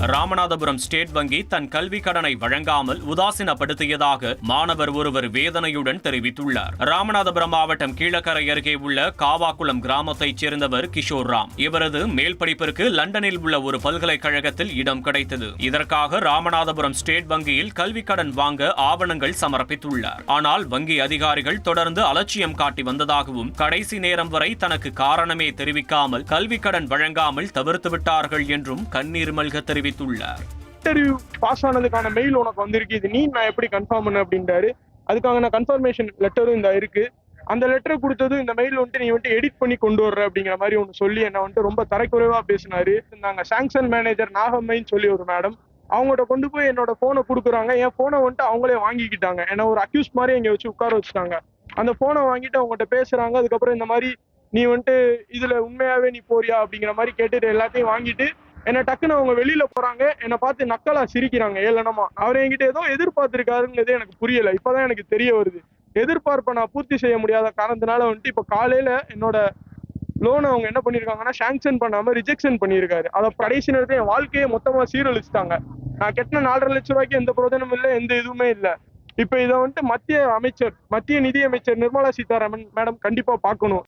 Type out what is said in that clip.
Ramanathapuram state வங்கி தன் கல்வி கடனை வழங்காமல் உதாசீனப்படுத்தியதாக மாணவர் ஒருவர் வேதனையுடன் தெரிவித்துள்ளார். ராமநாதபுரம் மாவட்டம் கீழக்கரை அருகே உள்ள காவாக்குளம் கிராமத்தைச் சேர்ந்தவர் கிஷோர் ராம். இவரது மேல் படிப்பிற்கு லண்டனில் உள்ள ஒரு பல்கலைக்கழகத்தில் இடம் கிடைத்தது. இதற்காக ராமநாதபுரம் ஸ்டேட் வங்கியில் கல்வி கடன் வாங்க ஆவணங்கள் சமர்ப்பித்துள்ளார். ஆனால் வங்கி அதிகாரிகள் தொடர்ந்து அலட்சியம் காட்டி வந்ததாகவும் கடைசி நேரம் வரை தனக்கு காரணமே தெரிவிக்காமல் கல்வி கடன் வழங்காமல் தவிர்த்து விட்டார்கள் என்றும் கண்ணீர் மல்க தெரிவித்துள்ளார். இன்டர்வியூ பாஸ் ஆனதுக்கான மெயில் உனக்கு வந்திருக்கு. இது நீ நான் எப்படி கன்ஃபார்ம் பண்ண அப்படின்றாரு. அதுக்காக நான் கன்ஃபர்மேஷன் லெட்டரும் இந்த இருக்கு. அந்த லெட்டர் கொடுத்ததும் இந்த மெயில் வந்துட்டு நீ வந்துட்டு எடிட் பண்ணி கொண்டு வர்ற அப்படிங்கிற மாதிரி ஒன்று சொல்லி என்ன வந்துட்டு ரொம்ப தரக்குறைவா பேசினாரு. நாங்கள் சாங்ஷன் மேனேஜர் நாகம்மைன்னு சொல்லி ஒரு மேடம் அவங்கள்ட்ட கொண்டு போய் என்னோட போனை கொடுக்குறாங்க. என் போனை வந்துட்டு அவங்களே வாங்கிக்கிட்டாங்க. என்ன ஒரு அக்யூஸ் மாதிரி இங்கே வச்சு உட்கார வச்சுட்டாங்க. அந்த போனை வாங்கிட்டு அவங்ககிட்ட பேசுறாங்க. அதுக்கப்புறம் இந்த மாதிரி நீ வந்துட்டு இதுல உண்மையாவே நீ போறியா அப்படிங்கிற மாதிரி கேட்டுட்டு எல்லாத்தையும் வாங்கிட்டு என்னை டக்குன்னு அவங்க வெளியில போறாங்க. என்னை பார்த்து நக்கலா சிரிக்கிறாங்க ஏளனமா. அவர் என்கிட்ட ஏதோ எதிர்பார்த்திருக்காருங்கிறது எனக்கு புரியல. இப்பதான் எனக்கு தெரிய வருது. எதிர்பார்ப்பை நான் பூர்த்தி செய்ய முடியாத காரணத்தினால வந்துட்டு இப்போ காலையில என்னோட லோன் அவங்க என்ன பண்ணியிருக்காங்கன்னா சாங்ஷன் பண்ணாம ரிஜெக்ஷன் பண்ணியிருக்காரு அதை கடைசி நேரத்தில் என் வாழ்க்கையை மொத்தமா சீரழிச்சிட்டாங்க. நான் கட்டின நாலரை லட்சம் ரூபாய்க்கு எந்த பிரோஜனமும் இல்லை எந்த இதுவுமே இல்லை. இப்போ இதை வந்துட்டு மத்திய அமைச்சர் மத்திய நிதி அமைச்சர் நிர்மலா சீதாராமன் மேடம் கண்டிப்பா பார்க்கணும்.